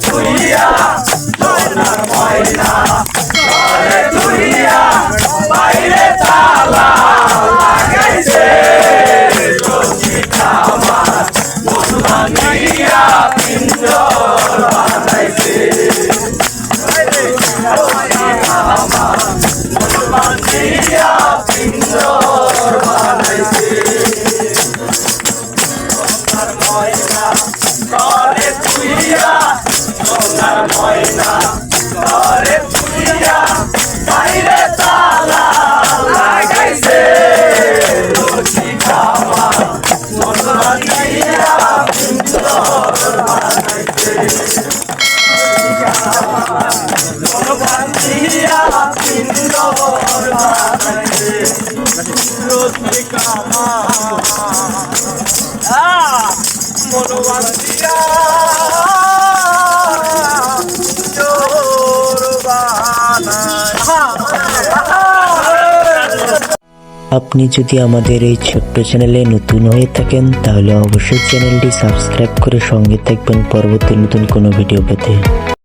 তুলিয়া সোনার ময়না ঘরে তুলিয়া বাইরে তালা লাগাইছে রঞ্জিত আমার মুসলমান মিয়া পিঞ্জর বাজাইছে আমার মুসলমান মিয়া পিঞ্জর বাজাইছে সোনার ময়না আপনি যদি আমাদের এই ছোট্ট চ্যানেলে নতুন হয়ে থাকেন, তাহলে অবশ্যই চ্যানেলটি সাবস্ক্রাইব করে সঙ্গে থাকবেন পরবর্তী নতুন কোনো ভিডিও পেতে।